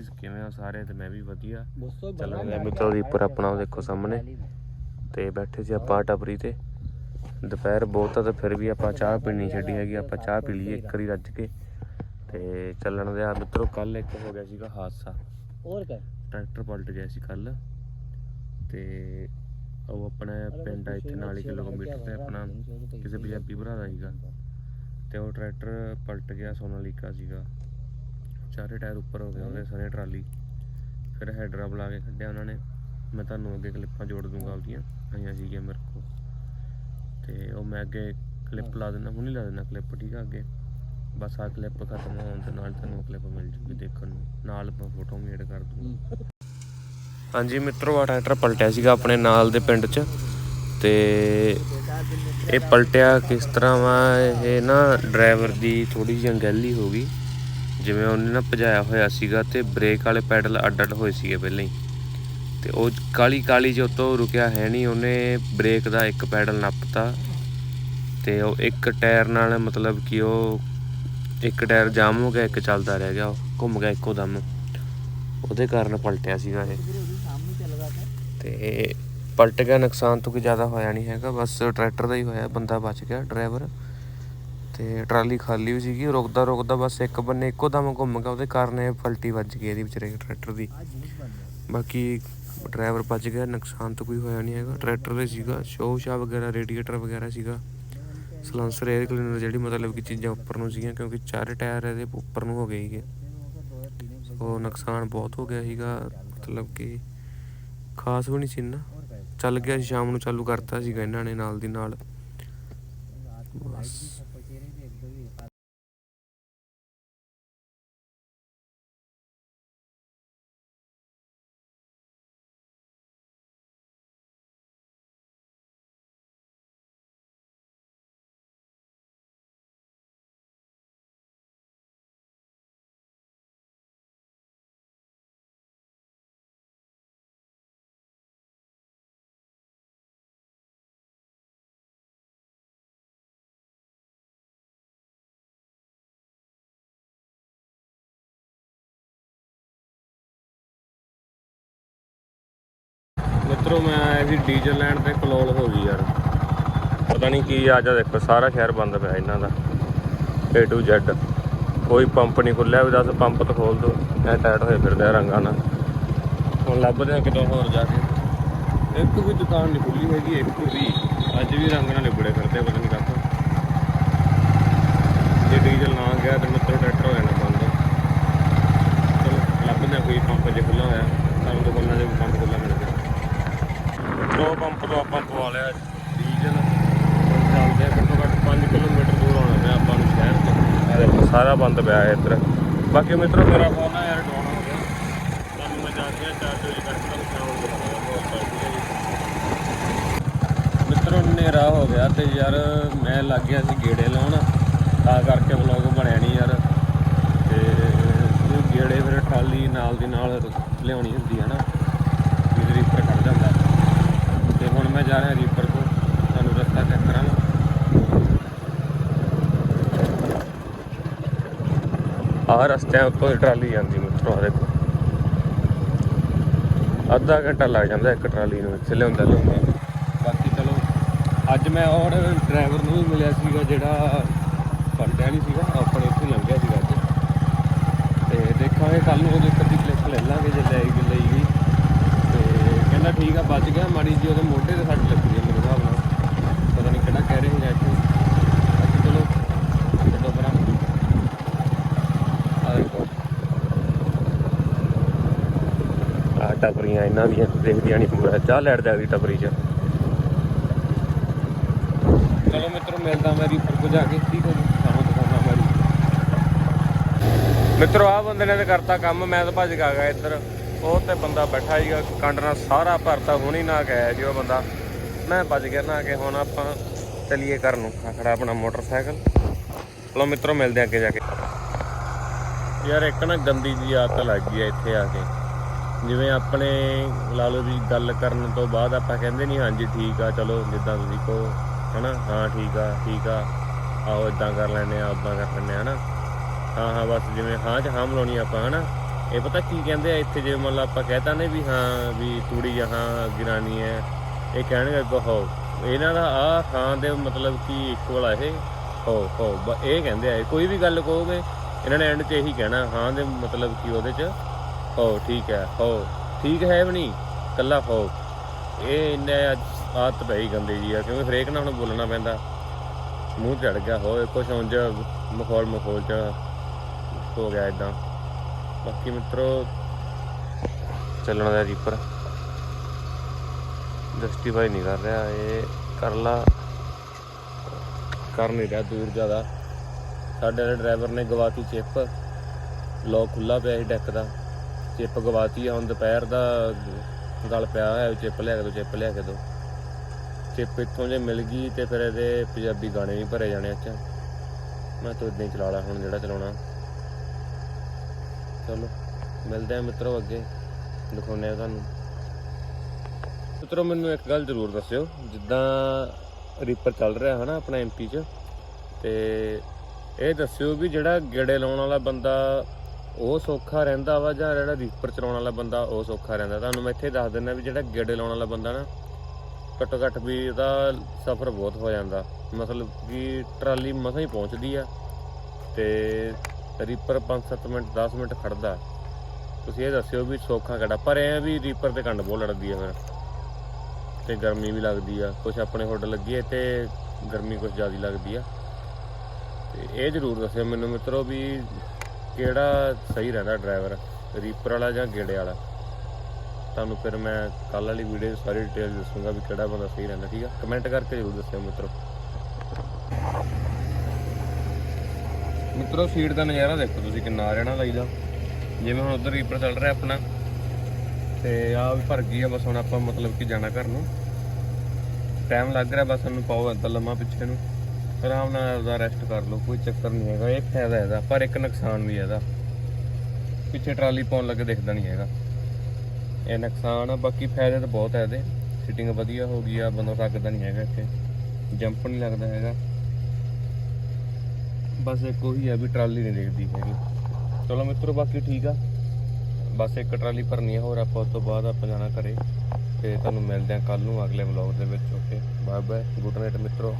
Guys ਕਿਵੇਂ ਹੋ ਸਾਰੇ? ਤੇ ਮੈਂ ਵੀ ਵਧੀਆ। ਚੱਲ ਰਿਹਾ ਮਿੱਤਰੋ ਦੀ ਉੱਪਰ ਆਪਣਾ ਉਹ ਦੇਖੋ ਸਾਹਮਣੇ। ਤੇ ਬੈਠੇ ਸੀ ਆਪਾਂ ਟਪਰੀ ਤੇ। ਦੁਪਹਿਰ ਬਹੁਤ ਆ ਤੇ ਫਿਰ ਵੀ ਆਪਾਂ ਚਾਹ ਪੀਣੀ ਛੱਡੀ ਹੈਗੀ ਆਪਾਂ ਚਾਹ ਪੀ ਲਈਏ ਇੱਕ ਵਾਰੀ ਰੱਜ ਕੇ। ਤੇ ਚੱਲਣ ਦੇ ਆ ਮਿੱਤਰੋ ਕੱਲ ਇੱਕ ਹੋ ਗਿਆ ਸੀਗਾ ਹਾਦਸਾ। ਹੋਰ ਕਰ। ਟਰੈਕਟਰ ਪਲਟ ਗਿਆ ਸੀ ਕੱਲ ਤੇ ਉਹ ਆਪਣਾ ਪਿੰਡ ਆ ਇੱਥੇ ਨਾਲ ਹੀ ਕਿਲੋਮੀਟਰ ਤੇ ਆਪਣਾ ਕਿਸੇ ਪੰਜਾਬੀ ਭਰਾ ਦਾ ਸੀਗਾ। ਤੇ ਉਹ ਟਰੈਕਟਰ ਪਲਟ ਗਿਆ ਸੋਨਾਲੀਕਾ ਸੀਗਾ। ਚਾਰੇ ਟਾਇਰ ਉੱਪਰ ਹੋ ਗਏ ਉਹਦੇ ਸਾਰੇ ਟਰਾਲੀ। ਫਿਰ ਹੈਡਰਾ ਬੁਲਾ ਕੇ ਕੱਢਿਆ ਉਹਨਾਂ ਨੇ। ਮੈਂ ਤੁਹਾਨੂੰ ਅੱਗੇ ਕਲਿੱਪਾਂ ਜੋੜ ਦੂੰਗਾ ਆਪਦੀਆਂ। ਆਈਆਂ ਸੀਗੀਆਂ ਮੇਰੇ ਕੋਲ। ਤੇ ਉਹ ਮੈਂ ਅੱਗੇ ਕਲਿੱਪ ਲਾ ਦਿੰਦਾ। ਹੁਣ ਹੀ ਲਾ ਦਿੰਦਾ ਕਲਿੱਪ, ਠੀਕ ਆ ਅੱਗੇ। ਬਸ ਆ ਕਲਿੱਪ ਖਤਮ ਹੋਣ ਦੇ ਨਾਲ ਤੁਹਾਨੂੰ ਕਲਿੱਪ ਮਿਲ ਜੂਗੀ ਦੇਖਣ ਨੂੰ। ਨਾਲ ਮੈਂ ਫੋਟੋ ਵੀ ਐਡ ਕਰ ਦੂੰਗਾ। ਹਾਂਜੀ ਮਿੱਤਰੋ ਆ ਟਰੈਕਟਰ ਪਲਟਿਆ ਸੀਗਾ ਆਪਣੇ ਨਾਲ ਦੇ ਪਿੰਡ 'ਚ। ਤੇ ਇਹ ਪਲਟਿਆ ਕਿਸ ਤਰ੍ਹਾਂ ਵਾ? ਇਹ ਨਾ ਡਰਾਈਵਰ ਦੀ ਥੋੜੀ ਜਿਹੀ ਅੰਗੈਲੀ ਹੋ ਗਈ। ਜਿਵੇਂ ਉਹਨੇ ਨਾ ਭਜਾਇਆ ਹੋਇਆ ਸੀਗਾ ਤੇ ਬ੍ਰੇਕ ਵਾਲੇ ਪੈਡਲ ਅੱਡ ਅੱਡ ਹੋਏ ਸੀਗੇ ਪਹਿਲਾਂ ਹੀ। ਤੇ ਉਹ ਕਾਲੀ ਕਾਲੀ ਜੋ ਤੋਂ ਰੁਕਿਆ ਹੈ ਨਹੀਂ, ਉਹਨੇ ਬ੍ਰੇਕ ਦਾ ਇੱਕ ਪੈਡਲ ਨੱਪਤਾ ਤੇ ਉਹ ਇੱਕ ਟਾਇਰ ਨਾਲ ਮਤਲਬ ਕਿ ਉਹ ਇੱਕ ਟਾਇਰ ਜਾਮ ਹੋ ਗਿਆ, ਇੱਕ ਚੱਲਦਾ ਰਹਿ ਗਿਆ, ਉਹ ਘੁੰਮ ਗਿਆ ਇੱਕੋ ਦਮ। ਉਹਦੇ ਕਾਰਨ ਪਲਟਿਆ ਸੀਗਾ ਇਹ। ਸਾਹਮਣੇ ਤੇ ਪਲਟ ਗਿਆ, ਨੁਕਸਾਨ ਤੋਂ ਕੋਈ ਜ਼ਿਆਦਾ ਹੋਇਆ ਨਹੀਂ ਹੈਗਾ, ਬਸ ਟਰੈਕਟਰ ਦਾ ਹੀ ਹੋਇਆ, ਬੰਦਾ ਬਚ ਗਿਆ ਡਰਾਈਵਰ ਤੇ ਟਰਾਲੀ ਖਾਲੀ ਵੀ ਸੀਗੀ, ਰੁਕਦਾ ਰੁਕਦਾ ਬਸ ਇੱਕ ਬੰਨੇ ਇੱਕੋ ਦਮ ਘੁੰਮ ਗਿਆ, ਉਹਦੇ ਕਾਰਨ ਇਹ ਫਲਟੀ ਵੱਜ ਗਈ ਇਹਦੀ ਵਿਚਾਰੇ ਟਰੈਕਟਰ ਦੀ। ਬਾਕੀ ਡਰਾਈਵਰ ਬਚ ਗਿਆ, ਨੁਕਸਾਨ ਤਾਂ ਕੋਈ ਹੋਇਆ ਨਹੀਂ ਹੈਗਾ। ਟਰੈਕਟਰ ਦੇ ਸੀਗਾ, ਸ਼ੋਅ ਸ਼ੋਸ਼ਾ ਵਗੈਰਾ, ਰੇਡੀਏਟਰ ਵਗੈਰਾ ਸੀਗਾ। ਸਲੰਸਰ 에ਅਰ ਕਲੀਨਰ ਜਿਹੜੀ ਮਤਲਬ ਕਿ ਚੀਜ਼ਾਂ ਉੱਪਰ ਨੂੰ ਸੀਗੀਆਂ, ਕਿਉਂਕਿ ਚਾਰੇ ਟਾਇਰ ਇਹਦੇ ਉੱਪਰ ਨੂੰ ਹੋ ਗਏ ਸੀਗੇ। ਉਹ ਨੁਕਸਾਨ ਬਹੁਤ ਹੋ ਗਿਆ ਸੀਗਾ, ਮਤਲਬ ਕਿ ਖਾਸ ਵੀ ਨਹੀਂ ਸੀ ਨਾ ਚੱਲ ਗਿਆ ਸ਼ਾਮ ਨੂੰ ਚਾਲੂ ਕਰਤਾ ਸੀਗਾ ਇਹਨਾਂ ਨੇ ਨਾਲ ਦੀ ਨਾਲ। बस ਮਿੱਤਰੋ ਮੈਂ ਆਇਆ ਸੀ ਡੀਜ਼ਲ ਲੈਣ ਤੇ ਕਲੋਲ ਹੋ ਗਈ ਯਾਰ। ਪਤਾ ਨਹੀਂ ਕੀ ਆ ਜਾ ਦੇਖੋ ਸਾਰਾ ਸ਼ਹਿਰ ਬੰਦ ਪਿਆ ਇਹਨਾਂ ਦਾ A to Z ਕੋਈ ਪੰਪ ਨਹੀਂ ਖੁੱਲਿਆ ਵੀ ਦੱਸ ਪੰਪ ਤਾਂ ਖੋਲ ਦੋ ਐ ਟਾਇਟ ਹੋਏ ਫਿਰਦੇ ਆ ਰੰਗਾਂ ਨਾਲ। ਹੁਣ ਲੱਭਦੇ ਆ ਕਿਤੋਂ ਹੋਰ ਜਾ ਕੇ। ਇੱਕ ਵੀ ਦੁਕਾਨ ਨਹੀਂ ਖੁੱਲੀ ਹੈਗੀ ਇੱਕ ਵੀ। ਅੱਜ ਵੀ ਰੰਗ ਨਾਲ ਲਿਬੜੇ ਫਿਰਦੇ ਆ, ਪਤਾ ਨਹੀਂ ਕਾਹਤੋਂ। ਜੇ ਡੀਜ਼ਲ ਨਾ ਗਿਆ ਤੇ ਮਿੱਤਰੋ ਟਰੈਕਟਰ ਹੋ ਜਾਣਾ ਬੰਦ। ਚਲੋ ਲੱਭਦੇ ਆ ਕੋਈ ਪੰਪ ਜੇ ਖੁੱਲਾ ਹੋਇਆ ਸਾਨੂੰ ਦੁਕਾਨਾਂ ਦੇ ਵੀ ਪੰਪ ਖੁੱਲਾ ਮਿਲ ਪੈਟਰੋਲ ਪੰਪ ਤੋਂ ਆਪਾਂ ਪਵਾ ਲਿਆ ਡੀਜ਼ਲ। ਚੱਲਦੇ ਆ ਘੱਟੋ ਘੱਟ 5 ਕਿਲੋਮੀਟਰ ਦੂਰ ਆਉਣਾ ਪਿਆ ਆਪਾਂ ਨੂੰ ਸ਼ਹਿਰ ਤੋਂ। ਦੇਖੋ ਸਾਰਾ ਬੰਦ ਪਿਆ ਹੈ ਇੱਧਰ। ਬਾਕੀ ਮਿੱਤਰੋ, ਮੇਰਾ ਫੋਨ ਆ ਯਾਰ, ਡਾਊਨ ਹੋ ਗਿਆ। ਤੁਹਾਨੂੰ ਮੈਂ ਜਾ ਕੇ ਚਾਰਜ ਹੋਈ ਕਰਕੇ ਤੁਹਾਨੂੰ ਸ਼ਾਮ ਨੂੰ ਮਿੱਤਰੋ, ਹਨੇਰਾ ਹੋ ਗਿਆ ਤੇ ਯਾਰ ਮੈਂ ਲੱਗ ਗਿਆ ਸੀ ਗੇੜੇ ਲਾਉਣ। ਤਾਂ ਕਰਕੇ ਵਲੌਗ ਬਣਿਆ ਨਹੀਂ ਯਾਰ। ਤੇ ਗੇੜੇ ਫਿਰ ਟਰਾਲੀ ਨਾਲ ਦੀ ਨਾਲ ਲਿਆਉਣੀ ਹੁੰਦੀ ਹੈ ਨਾ ਜਿਹਦੇ ਰੀਪਰ ਖੜ ਜਾਂਦਾ ਤੇ ਹੁਣ ਮੈਂ ਜਾ ਰਿਹਾ ਰੀਪਰ ਕੋਲ। ਤੁਹਾਨੂੰ ਰਸਤਾ ਚੈੱਕ ਕਰਾਂਗਾ। ਆਹ ਰਸਤਿਆਂ ਉੱਤੋਂ ਟਰਾਲੀ ਜਾਂਦੀ ਮਿੱਤਰੋ ਆ ਦੇਖੋ ਅੱਧਾ ਘੰਟਾ ਲੱਗ ਜਾਂਦਾ ਇੱਕ ਟਰਾਲੀ ਨੂੰ ਇੱਥੇ ਲਿਆਉਂਦਾ ਲਿਆਉਂਦਾ ਬਾਕੀ ਚਲੋ ਅੱਜ ਮੈਂ ਔਰ ਡਰਾਈਵਰ ਨੂੰ ਵੀ ਮਿਲਿਆ ਸੀਗਾ ਜਿਹੜਾ ਪਲਟਿਆ ਨਹੀਂ ਸੀਗਾ ਆਪਣੇ ਇੱਥੇ ਲੰਘਿਆ ਸੀਗਾ ਤੇ ਦੇਖਾਂਗੇ ਕੱਲ ਨੂੰ ਉਹਦੇ ਉੱਪਰ ਦੀ ਕਲਿੱਪ ਲੈ ਲਾਂਗੇ ਜੇ ਲੈ ਤੇ ਠੀਕ ਆ, ਬਚ ਗਿਆ, ਮਾੜੀ ਜੀ ਉਹਦੇ ਮੋਢੇ ਤੇ ਸੱਟ ਲੱਗੀ ਹੈ ਮੇਰੇ ਹਿਸਾਬ ਨਾਲ। ਪਤਾ ਨਹੀਂ ਕਿਹੜਾ ਕਹਿ ਰਹੇ ਸੀ ਇੱਥੇ। ਬਾਕੀ ਚਲੋ, ਛੱਡੋ ਪਰਾਂ ਆ ਦੇਖੋ। ਆ ਟਪਰੀਆਂ ਇਹਨਾਂ ਦੀਆਂ, ਦੇਖਦੀਆਂ ਨਹੀਂ ਪੂਰਾ। ਚਾਹ ਲੈਟ ਜਾ ਦੀ 'ਚ। ਚਲੋ ਮਿੱਤਰੋ, ਮਿਲਦਾ ਮੈਂ ਰੀਪਰ ਕੋ ਜਾ ਕੇ। ਠੀਕ ਹੈ ਤੁਹਾਨੂੰ ਦਿਖਾਉਣਾ ਮੈਂ ਮਿੱਤਰੋ ਆ ਬੰਦੇ ਨੇ ਕਰਤਾ ਕੰਮ, ਮੈਂ ਤਾਂ ਭੱਜ ਕੇ ਆ ਗਿਆ ਇੱਧਰ। ਉਹ ਤੇ ਬੰਦਾ ਬੈਠਾ ਸੀਗਾ, ਕੰਡ ਨਾਲ ਸਾਰਾ ਭਰਤਾ ਹੁਣੀ ਨਾ ਗਿਆ ਜੀ ਉਹ ਬੰਦਾ। ਮੈਂ ਭੱਜ ਗਿਆ ਨਾ ਕਿ ਹੁਣ ਆਪਾਂ ਚਲੀਏ ਘਰ ਨੂੰ। ਖੜਾ ਆਪਣਾ ਮੋਟਰਸਾਈਕਲ। ਚਲੋ ਮਿੱਤਰੋ, ਮਿਲਦੇ ਆ ਅੱਗੇ ਜਾ ਕੇ। ਯਾਰ ਇੱਕ ਨਾ ਗੰਦੀ ਜੀ ਆਦਤ ਲੱਗ ਗਈ ਆ ਇੱਥੇ ਆ ਕੇ। ਜਿਵੇਂ ਆਪਣੇ, ਲਾ ਲਓ ਵੀ ਗੱਲ ਕਰਨ ਤੋਂ ਬਾਅਦ ਆਪਾਂ ਕਹਿੰਦੇ ਨਹੀਂ ਹਾਂਜੀ ਠੀਕ ਆ, ਚਲੋ ਜਿੱਦਾਂ ਤੁਸੀਂ ਕਹੋ, ਹਨਾ? ਹਾਂ, ਠੀਕ ਆ ਠੀਕ ਆ। ਆਓ ਇਦਾਂ ਕਰ ਲੈਨੇ ਆ ਉਦਾਂ ਕਰ ਲੈਨੇ ਆ, ਹਨਾ? ਹਾਂ ਹਾਂ, ਬਸ ਜਿਵੇਂ ਹਾਂ ਚ ਹਾਂ ਮਿਲਾਉਣੀ ਆਪਾਂ, ਹਨਾ? ਇਹ ਪਤਾ ਕੀ ਕਹਿੰਦੇ ਆ, ਇੱਥੇ ਜੇ ਮੰਨ ਲਾ ਆਪਾਂ ਕਹਤਾ ਨੇ ਵੀ ਹਾਂ, ਵੀ ਤੂੜੀ ਜਹਾਂ ਗਿਰਾਨੀ ਹੈ। ਇਹ ਕਹਿਣਗੇ ਅੱਗੋਂ ਹੋ ਇਹਨਾਂ ਦਾ ਆ ਹਾਂ ਦੇ ਮਤਲਬ ਕਿ ਇਕੁਅਲ ਆ ਇਹ। ਹੋ ਹੋ ਇਹ ਕਹਿੰਦੇ ਆ ਕੋਈ ਵੀ ਗੱਲ ਕਹੋਗੇ, ਇਹਨਾਂ ਨੇ ਐਂਡ 'ਚ ਇਹੀ ਕਹਿਣਾ, ਹਾਂ ਦੇ ਮਤਲਬ ਕਿ ਉਹਦੇ 'ਚ ਹੋ ਠੀਕ ਹੈ ਹੋ ਠੀਕ ਹੈ ਵੀ ਨਹੀਂ? ਕੱਲਾ ਹੋ ਇਹ ਇੰਨੇ ਅੱਜ ਆਦਤ ਪਈ ਗੰਦੀ ਜੀ ਆ, ਕਿਉਂਕਿ ਹਰੇਕ ਨਾਲ ਹੁਣ ਬੋਲਣਾ ਪੈਂਦਾ। ਮੂੰਹ ਚੜ ਗਿਆ ਹੋਏ ਕੁਛ ਉਂਝ ਮਖੌਲ ਮਖੌਲ ਚ ਹੋ ਗਿਆ ਇਦਾਂ ਬਾਕੀ ਮਿੱਤਰੋ, ਚੱਲਣ ਦਾ ਰੀਪਰ ਜਸਟੀਫਾਈ ਨਹੀਂ ਕਰ ਰਿਹਾ, ਇਹ ਕਰ ਲਾ। ਕਰ ਨਹੀਂ ਰਿਹਾ ਦੂਰ ਜ਼ਿਆਦਾ। ਸਾਡੇ ਵਾਲੇ ਡਰਾਈਵਰ ਨੇ ਗਵਾਤੀ ਚਿੱਪ। ਲੋਕ ਖੁੱਲਾ ਪਿਆ ਸੀ ਡੈਕ ਦਾ। ਚਿੱਪ ਗਵਾਤੀ ਆ, ਹੁਣ ਦੁਪਹਿਰ ਦਾ ਗਲ ਪਿਆ ਹੋਇਆ ਚਿੱਪ ਲਿਆ ਕੇ ਦੋ, ਚਿੱਪ ਲਿਆ ਕੇ ਦੋ। ਚਿੱਪ ਇੱਥੋਂ ਜੇ ਮਿਲ ਗਈ ਤੇ ਫਿਰ ਇਹਦੇ ਪੰਜਾਬੀ ਗਾਣੇ ਵੀ ਭਰੇ ਜਾਣੇ ਅੱਛਾ ਮੈਂ ਤਾਂ ਇਦਾਂ ਹੀ ਚਲਾ ਲਾ ਹੁਣ ਜਿਹੜਾ ਚਲਾਉਣਾ। ਚਲੋ, ਮਿਲਦੇ ਆ ਮਿੱਤਰੋ ਅੱਗੇ, ਦਿਖਾਉਂਦੇ ਆ ਤੁਹਾਨੂੰ। ਮਿੱਤਰੋ, ਮੈਨੂੰ ਇੱਕ ਗੱਲ ਜ਼ਰੂਰ ਦੱਸਿਓ, ਜਿੱਦਾਂ ਰੀਪਰ ਚੱਲ ਰਿਹਾ ਹੈ ਨਾ ਆਪਣਾ ਐਮਪੀ 'ਚ, ਤੇ ਇਹ ਦੱਸਿਓ ਵੀ ਜਿਹੜਾ ਗੇੜੇ ਲਾਉਣ ਵਾਲਾ ਬੰਦਾ ਉਹ ਸੌਖਾ ਰਹਿੰਦਾ ਵਾ, ਜਾਂ ਜਿਹੜਾ ਰੀਪਰ ਚਲਾਉਣ ਵਾਲਾ ਬੰਦਾ ਉਹ ਸੌਖਾ ਰਹਿੰਦਾ। ਤੁਹਾਨੂੰ ਮੈਂ ਇੱਥੇ ਦੱਸ ਦਿੰਦਾ ਵੀ ਜਿਹੜਾ ਗੇੜੇ ਲਾਉਣ ਵਾਲਾ ਬੰਦਾ ਨਾ ਘੱਟੋ ਘੱਟ ਵੀ ਇਹਦਾ ਸਫ਼ਰ ਬਹੁਤ ਹੋ ਜਾਂਦਾ। ਮਤਲਬ ਕਿ ਟਰਾਲੀ ਮਸਾਂ ਹੀ ਪਹੁੰਚਦੀ ਆ, ਤੇ ਰੀਪਰ 5-7 ਮਿੰਟ 10 ਮਿੰਟ ਖੜਦਾ। ਤੁਸੀਂ ਇਹ ਦੱਸਿਓ ਵੀ ਸੌਖਾ ਕਿਹੜਾ। ਪਰ ਐ ਵੀ ਰੀਪਰ ਤੇ ਕੰਡ ਬਹੁਤ ਲੜਦੀ ਆ ਫਿਰ। ਤੇ ਗਰਮੀ ਵੀ ਲੱਗਦੀ ਆ। ਕੁਝ ਆਪਣੇ ਹੁੱਡ ਲੱਗੀ ਹੈ ਤੇ ਗਰਮੀ ਕੁਝ ਜ਼ਿਆਦਾ ਲੱਗਦੀ ਆ। ਤੇ ਇਹ ਜ਼ਰੂਰ ਦੱਸਿਓ ਮੈਨੂੰ ਮਿੱਤਰੋ ਵੀ ਕਿਹੜਾ ਸਹੀ ਰਹਿੰਦਾ ਡਰਾਈਵਰ ਰੀਪਰ ਵਾਲਾ ਜਾਂ ਗੇੜੇ ਵਾਲਾ। ਤੁਹਾਨੂੰ ਫਿਰ ਮੈਂ ਕੱਲ ਵਾਲੀ ਵੀਡੀਓ 'ਚ ਸਾਰੀ ਡਿਟੇਲ ਦੱਸੂਗਾ ਵੀ ਕਿਹੜਾ ਬੰਦਾ ਸਹੀ ਰਹਿੰਦਾ, ਠੀਕ ਆ? ਕਮੈਂਟ ਕਰਕੇ ਜ਼ਰੂਰ ਦੱਸਿਓ ਮਿੱਤਰੋ। ਮਿੱਤਰੋ ਸੀਟ ਦਾ ਨਜ਼ਾਰਾ ਦੇਖੋ ਤੁਸੀਂ ਕਿੰਨਾ ਰਹਿਣਾ ਲਾਈਦਾ ਜਿਵੇਂ ਹੁਣ ਉਧਰ ਰੀਪਰ ਚੱਲ ਰਿਹਾ ਆਪਣਾ। ਤੇ ਆ ਵੀ ਭਰ ਗਈ ਆ, ਬਸ ਹੁਣ ਆਪਾਂ ਮਤਲਬ ਕਿ ਜਾਣਾ ਘਰ ਨੂੰ। ਟਾਈਮ ਲੱਗ ਰਿਹਾ, ਬਸ ਉਹਨੂੰ ਪਾਓ ਏਦਾਂ ਲੰਮਾ ਪਿੱਛੇ ਨੂੰ। ਆਰਾਮ ਨਾਲ ਆਪਦਾ ਰੈਸਟ ਕਰ ਲਓ, ਕੋਈ ਚੱਕਰ ਨਹੀਂ ਹੈਗਾ। ਇਹ ਫਾਇਦਾ ਇਹਦਾ, ਪਰ ਇੱਕ ਨੁਕਸਾਨ ਵੀ ਇਹਦਾ। ਪਿੱਛੇ ਟਰਾਲੀ ਪਾਉਣ ਲੱਗੇ ਦਿਖਦਾ ਨਹੀਂ ਹੈਗਾ। ਇਹ ਨੁਕਸਾਨ ਆ, ਬਾਕੀ ਫਾਇਦੇ ਤਾਂ ਬਹੁਤ ਹੈ ਇਹਦੇ। ਸਿਟਿੰਗ ਵਧੀਆ ਹੋ ਗਈ ਆ, ਬੰਦਾ ਰੱਖਦਾ ਨਹੀਂ ਹੈਗਾ ਇੱਥੇ। ਜੰਪ ਨਹੀਂ ਲੱਗਦਾ ਹੈਗਾ। ਬਸ ਇੱਕ ਉਹੀ ਆ ਵੀ ਟਰਾਲੀ ਨਹੀਂ ਦਿਖਦੀ ਹੈਗੀ। ਚਲੋ ਮਿੱਤਰੋ, ਬਾਕੀ ਠੀਕ ਆ। ਬਸ ਇੱਕ ਟਰਾਲੀ ਭਰਨੀ ਆ, ਹੋਰ ਆਪਾਂ ਉਸ ਤੋਂ ਬਾਅਦ ਆਪਾਂ ਜਾਣਾ ਘਰੇ। ਤੇ ਤੁਹਾਨੂੰ ਮਿਲਦੇ ਆ ਕੱਲ ਨੂੰ ਅਗਲੇ ਵਲੌਗ ਦੇ ਵਿੱਚ okay bye bye good night ਮਿੱਤਰੋ।